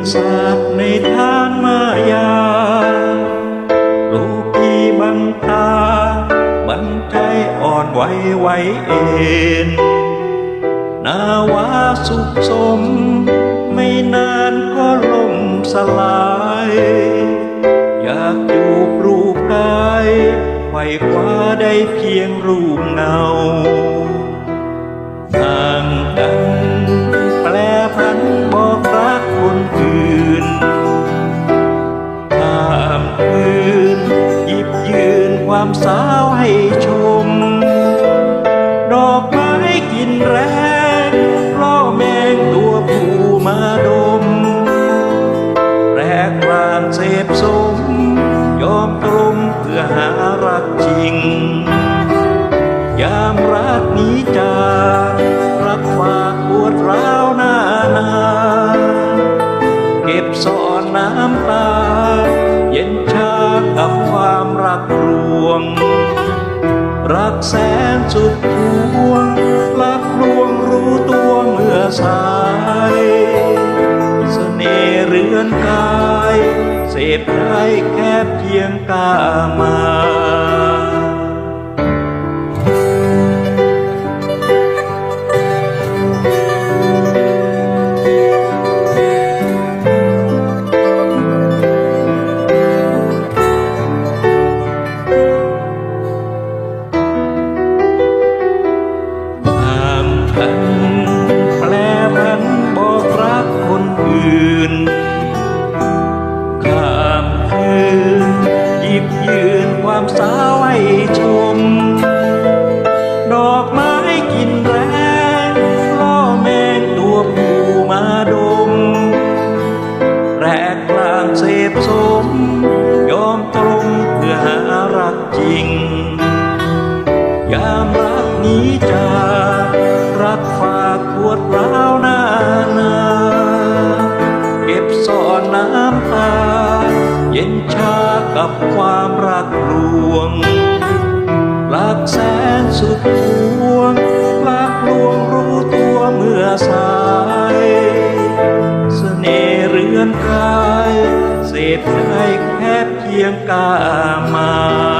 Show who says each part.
Speaker 1: รักกระดาคืนสาดในทานมายาลูกพี่บังตา บันใจอ่อนไหวไหวเอ็นนาวาสุขสม ไม่นานก็ล่มสลาย อยากจูบรูปกายไขว่คว้าได้เพียงรูปเงา สาวให้ชม ดอกไม้กินแรงล่อแมงตัวผู้มาดม แรกรานเสพสม ยอมตรมเพื่อหารักจริง ยามรักนี้จาก วง รักแสนสุดพวงรักลวงรู้ตัวเมื่อสายเสน่ห์เรือนกาย เสพได้แค่เพียงกามา บยืนความสาวให้ชม ดอกไม้กินแรงล่อแมงตัวผู้มาดม แรกกลางเสพสม ยอมตรงเพื่อหารักจริง ยามรักนี้จากรักฝากปวดร้าวหน้านาเก็บซ่อนน้ำตาเย็นชา กับความรักลวง รักแสนสุดพวง รักลวงรู้ตัวเมื่อสายเสน่ห์เรือนกายเสพได้แค่เพียงกามา